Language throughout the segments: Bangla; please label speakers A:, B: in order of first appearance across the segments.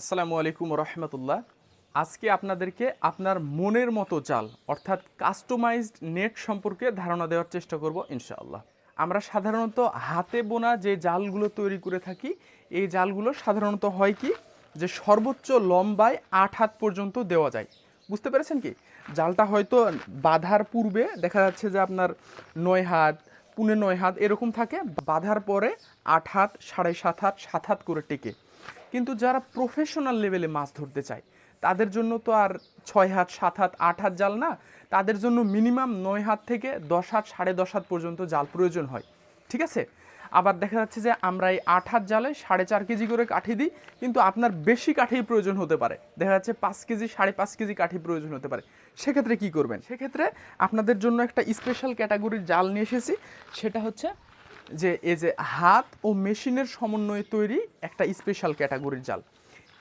A: আসসালামু আলাইকুম রহমতুল্লাহ। আজকে আপনাদেরকে আপনার মনের মতো জাল, অর্থাৎ কাস্টমাইজড নেট সম্পর্কে ধারণা দেওয়ার চেষ্টা করব ইনশাআল্লাহ। আমরা সাধারণত হাতে বোনা যে জালগুলো তৈরি করে থাকি, এই জালগুলো সাধারণত হয় কি? যে সর্বোচ্চ লম্বায় আট হাত পর্যন্ত দেওয়া যায়। বুঝতে পেরেছেন কি? জালটা হয়তো বাঁধার পূর্বে দেখা যাচ্ছে যে আপনার নয় হাত, পুনে নয় হাত এরকম থাকে, বাঁধার পরে আট হাত, সাড়ে সাত হাত সাত হাত করে টেকে। কিন্তু যারা প্রফেশনাল লেভেলে মাছ ধরতে চায়, তাদের জন্য তো আর ছয় হাত, সাত হাত, আট হাত জাল না, তাদের জন্য মিনিমাম নয় হাত থেকে দশ হাত, সাড়ে দশ হাত পর্যন্ত জাল প্রয়োজন হয়। ঠিক আছে? আবার দেখা যাচ্ছে যে আমরা এই আট হাত জালে সাড়ে চার কেজি করে কাঠি দিই, কিন্তু আপনার বেশি কাঠির প্রয়োজন হতে পারে। দেখা যাচ্ছে পাঁচ কেজি, সাড়ে পাঁচ কেজি কাঠি প্রয়োজন হতে পারে। সেক্ষেত্রে কি করবেন? সেক্ষেত্রে আপনাদের জন্য একটা স্পেশাল ক্যাটাগরির জাল নিয়ে এসেছি, সেটা হচ্ছে যে এই যে হাত ও মেশিনের সমন্বয়ে তৈরি একটা স্পেশাল ক্যাটাগরির জাল।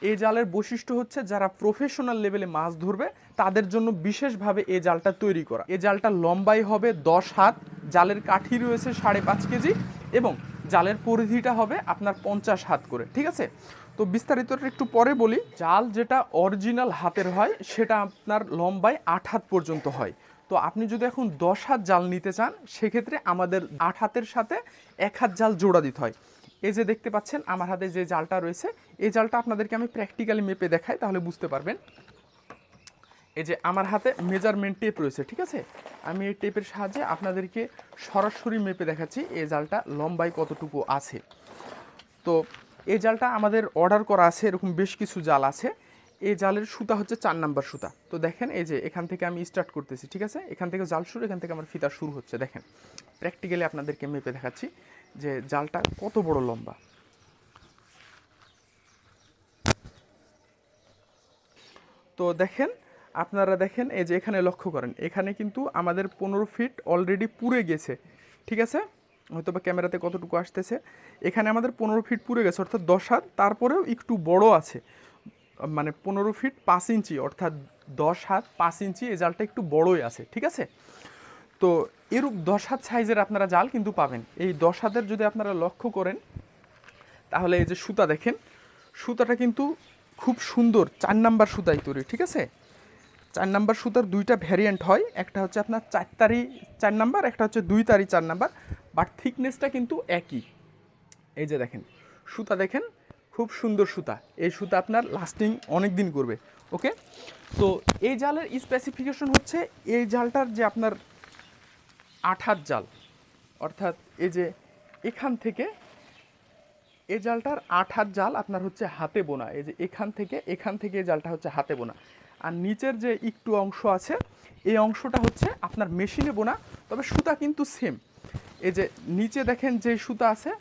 A: এই জালের বৈশিষ্ট্য হচ্ছে যারা প্রফেশনাল লেভেলে মাছ ধরবে, তাদের জন্য বিশেষভাবে এই জালটা তৈরি করা। এই জালটা লম্বাই হবে দশ হাত, জালের কাঠি রয়েছে সাড়ে পাঁচ কেজি এবং জালের পরিধিটা হবে আপনার পঞ্চাশ হাত করে, ঠিক আছে? তো বিস্তারিতটা একটু পরে বলি, জাল যেটা অরিজিনাল হাতের হয়, সেটা আপনার লম্বায় আট হাত পর্যন্ত হয়। তো আপনি যদি এখন দশ হাত জাল নিতে চান, সেক্ষেত্রে আমাদের আট হাতের সাথে এক হাত জাল জোড়া দিতে হয়। এই যে দেখতে পাচ্ছেন, আমার হাতে যে জালটা রয়েছে, এই জালটা আপনাদেরকে আমি প্র্যাকটিক্যালি মেপে দেখাই, তাহলে বুঝতে পারবেন। এই যে আমার হাতে মেজারমেন্ট টেপ রয়েছে, ঠিক আছে? আমি এই টেপের সাহায্যে আপনাদেরকে সরাসরি মেপে দেখাচ্ছি এই জালটা লম্বায় কতটুকু আছে। তো এই জালটা আমাদের অর্ডার করা আছে, এরকম বেশ কিছু জাল আছে। এই জালের সুতা হচ্ছে চার নাম্বার সুতা। তো দেখেন এই যে এখান থেকে আমি স্টার্ট করতেছি, ঠিক আছে? এখান থেকে জাল শুরু, এখান থেকে আমার ফিতা শুরু হচ্ছে, দেখেন। প্র্যাকটিক্যালি আপনাদেরকে মেপে দেখাচ্ছি যে জালটা কত বড় লম্বা। তো দেখেন, আপনারা দেখেন এই যে এখানে লক্ষ্য করেন, এখানে কিন্তু আমাদের পনেরো ফিট অলরেডি পুড়ে গেছে, ঠিক আছে? হয়তো বা ক্যামেরাতে কতটুকু আসতেছে? এখানে আমাদের পনেরো ফিট পুড়ে গেছে, অর্থাৎ দশ হাত, তারপরেও একটু বড় আছে। মানে পনেরো ফিট পাঁচ ইঞ্চি, অর্থাৎ দশ হাত পাঁচ ইঞ্চি, এই জালটা একটু বড়ই আছে, ঠিক আছে? তো এরূপ দশ হাত সাইজের আপনারা জাল কিন্তু পাবেন। এই দশ হাতের যদি আপনারা লক্ষ্য করেন, তাহলে এই যে সুতা দেখেন, সুতাটা কিন্তু খুব সুন্দর, চার নাম্বার সুতাই তৈরি, ঠিক আছে? চার নাম্বার সুতার দুইটা ভ্যারিয়েন্ট হয়, একটা হচ্ছে আপনার চার তারি চার নাম্বার, একটা হচ্ছে দুই তারি চার নাম্বার বাট থিকনেসটা কিন্তু একই। এই যে দেখেন, সুতা দেখেন খুব সুন্দর সুতা। এই সুতা আপনার লাস্টিং অনেক দিন করবে ওকে তো এই জালের স্পেসিফিকেশন হচ্ছে, এই জালটার যে আপনার হাত জাল, অর্থাৎ এই যে এখান থেকে এই জালটার হাত জাল আপনার হচ্ছে হাতে বোনা, এই যে এখান থেকে এখান থেকে এই জালটা হচ্ছে হাতে বোনা। আর নিচের যে একটু অংশ আছে, এই অংশটা হচ্ছে আপনার মেশিনে বোনা, তবে সুতা কিন্তু সেম এই যে নিচে দেখেন যে সুতা আছে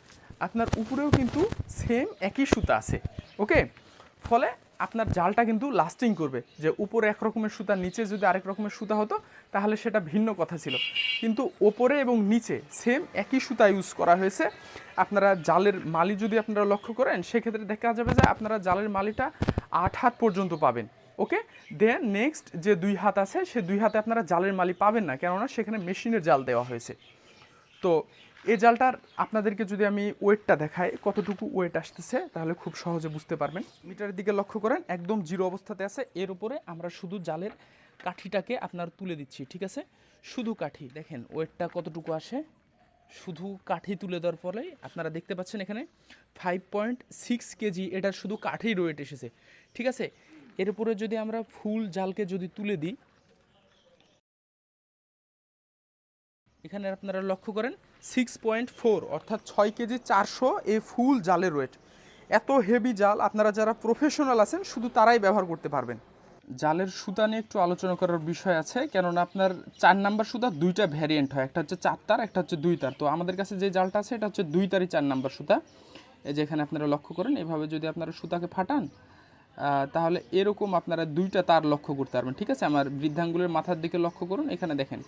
A: আপনার উপরেও কিন্তু সেম একই সুতা আছে ওকে ফলে আপনার জালটা কিন্তু লাস্টিং করবে, যে উপরে এক রকমের সুতা, নিচে যদি আরেক রকমের সুতা হতো, তাহলে সেটা ভিন্ন কথা ছিল। কিন্তু ওপরে এবং নিচে সেম একই সুতা ইউজ করা হয়েছে। আপনারা জালের মালি যদি আপনারা লক্ষ্য করেন, সেক্ষেত্রে দেখা যাবে যে আপনারা জালের মালিটা আট হাত পর্যন্ত পাবেন ওকে দেন নেক্সট যে দুই হাত আছে, সে দুই হাতে আপনারা জালের মালি পাবেন না, কেননা সেখানে মেশিনের জাল দেওয়া হয়েছে। তো এই জালটার আপনাদেরকে যদি আমি ওয়েটটা দেখাই, কতটুকু ওয়েট আসতেছে, তাহলে খুব সহজে বুঝতে পারবেন। মিটারের দিকে লক্ষ্য করেন, একদম জিরো অবস্থাতে আছে। এর উপরে আমরা শুধু জালের কাঠিটাকে আপনার তুলে দিচ্ছি, ঠিক আছে? শুধু কাঠি, দেখেন ওয়েটটা কতটুকু আসে? শুধু কাঠি তুলে দেওয়ার ফলে আপনারা দেখতে পাচ্ছেন এখানে ফাইভ পয়েন্ট সিক্স কেজি, এটার শুধু কাঠেই ওয়েট এসেছে, ঠিক আছে? এর উপরে যদি আমরা ফুল জালকে যদি তুলে দিই, এখানে আপনারা লক্ষ্য করেন সিক্স পয়েন্ট ফোর অর্থাৎ ছয় কেজি চারশো এই ফুল জালের ওয়েট এত হেভি জাল, আপনারা যারা প্রফেশনাল আছেন, শুধু তারাই ব্যবহার করতে পারবেন। জালের সুতা নিয়ে একটু আলোচনা করার বিষয় আছে, কেননা আপনার চার নাম্বার সুতা দুইটা ভ্যারিয়েন্ট হয়, একটা হচ্ছে চার তার একটা হচ্ছে দুই তার তো আমাদের কাছে যে জালটা আছে, এটা হচ্ছে দুই তারই চার নাম্বার সুতা। এই যে আপনারা লক্ষ্য করেন, এভাবে যদি আপনারা সুতাকে ফাটান তাহলে এরকম আপনারা দুইটা তার লক্ষ্য করতে পারবেন। ঠিক আছে? আমার বৃদ্ধাঙ্গুলের মাথার দিকে লক্ষ্য করুন, এখানে দেখেন।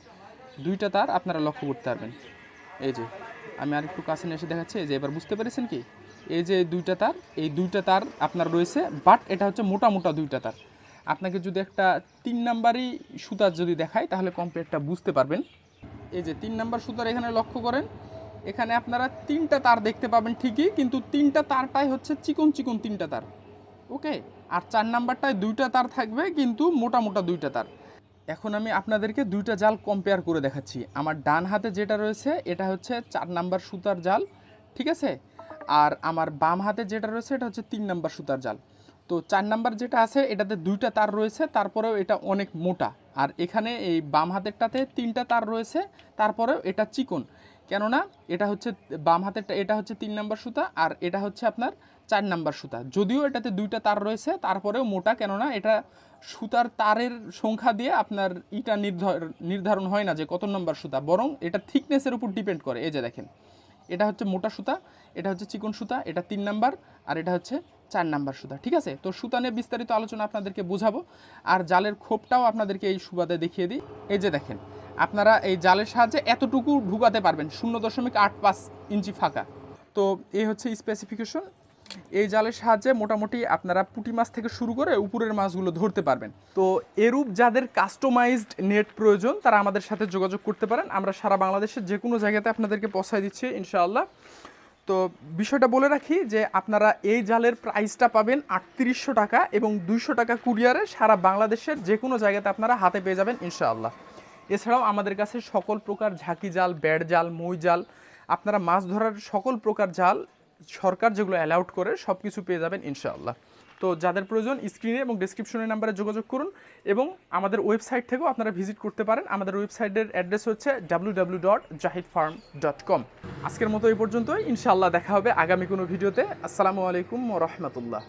A: দুইটা তার আপনারা লক্ষ্য করতে পারবেন। এই যে, আমি আর একটু কাছে এসে দেখাচ্ছি যে এবার বুঝতে পেরেছেন কি? এই যে দুইটা তার, এই দুইটা তার আপনার রয়েছে বাট এটা হচ্ছে মোটা মোটা দুইটা তার। আপনাকে যদি একটা তিন নাম্বারই সুতার যদি দেখাই, তাহলে কম্পেয়ারটা বুঝতে পারবেন। এই যে তিন নাম্বার সুতার এখানে লক্ষ্য করেন, এখানে আপনারা তিনটা তার দেখতে পাবেন ঠিকই, কিন্তু তিনটা তারটাই হচ্ছে চিকন চিকন তিনটা তার। ওকে? আর চার নাম্বারটায় দুইটা তার থাকবে, কিন্তু মোটা মোটা দুইটা তার। এখন আমি আপনাদেরকে দুইটা জাল কম্পেয়ার করে দেখাচ্ছি। আমার ডান হাতে যেটা রয়েছে, এটা হচ্ছে চার নাম্বার সুতার জাল, ঠিক আছে? আর আমার বাম হাতে যেটা রয়েছে, এটা হচ্ছে তিন নাম্বার সুতার জাল। তো চার নাম্বার যেটা আছে, এটাতে দুইটা তার রয়েছে, তারপরেও এটা অনেক মোটা। আর এখানে এই বাম হাতেরটাতে তিনটা তার রয়েছে, তারপরেও এটা চিকন। কেননা এটা হচ্ছে বাম হাতেরটা এটা হচ্ছে তিন নাম্বার সুতা আর এটা হচ্ছে আপনার চার নাম্বার সুতা। যদিও এটাতে দুইটা তার রয়েছে, তারপরেও মোটা, কেননা এটা সুতার তারের সংখ্যা দিয়ে আপনার ইটা নির্ধার- নির্ধারণ হয় না যে কত নম্বর সুতা, বরং এটা থিকনেসের উপর ডিপেন্ড করে। এই যে দেখেন, এটা হচ্ছে মোটা সুতা, এটা হচ্ছে চিকন সুতা, এটা তিন নাম্বার আর এটা হচ্ছে চার নাম্বার সুতা, ঠিক আছে? তো সুতা নিয়ে বিস্তারিত আলোচনা আপনাদেরকে বোঝাবো। আর জালের খোপটাও আপনাদেরকে এই সুবাদে দেখিয়ে দিই। এই যে দেখেন আপনারা এই জালের সাহায্যে এতটুকু ঢুকাতে পারবেন, শূন্য দশমিক আট পাঁচ ইঞ্চি ফাঁকা। তো এই হচ্ছে স্পেসিফিকেশন এই জালের সাহায্যে মোটামুটি আপনারা পুঁটি মাছ থেকে শুরু করে উপরের মাছগুলো ধরতে পারবেন। তো এরূপ যাদের কাস্টমাইজড নেট প্রয়োজন, তারা আমাদের সাথে যোগাযোগ করতে পারেন। আমরা সারা বাংলাদেশের যে কোনো জায়গাতে আপনাদেরকে পৌঁছায় দিচ্ছি, ইনশাআল্লাহ। তো বিষয়টা বলে রাখি যে আপনারা এই জালের প্রাইসটা পাবেন আটত্রিশশো টাকা এবং দুইশো টাকা কুরিয়ারে সারা বাংলাদেশের যে কোনো জায়গাতে আপনারা হাতে পেয়ে যাবেন, ইনশাআল্লাহ। এছাড়াও আমাদের কাছে সকল প্রকার ঝাঁকি জাল ব্যাড জাল, মই জাল, আপনারা মাছ ধরার সকল প্রকার জাল সরকার যেগুলো অ্যালাউড করে সব কিছু পেয়ে যাবেন ইনশাআল্লাহ। তো যাদের প্রয়োজন স্ক্রিনে এবং ডিসক্রিপশনের নাম্বারে যোগাযোগ করুন এবং আমাদের ওয়েবসাইট থেকেও আপনারা ভিজিট করতে পারেন। আমাদের ওয়েবসাইটের অ্যাড্রেস হচ্ছে W dot farm dot com আজকের মতো এই পর্যন্তই। ইনশাআল্লাহ দেখা হবে আগামী কোনো ভিডিওতে আসসালামু আলাইকুম রহমতুল্লাহ।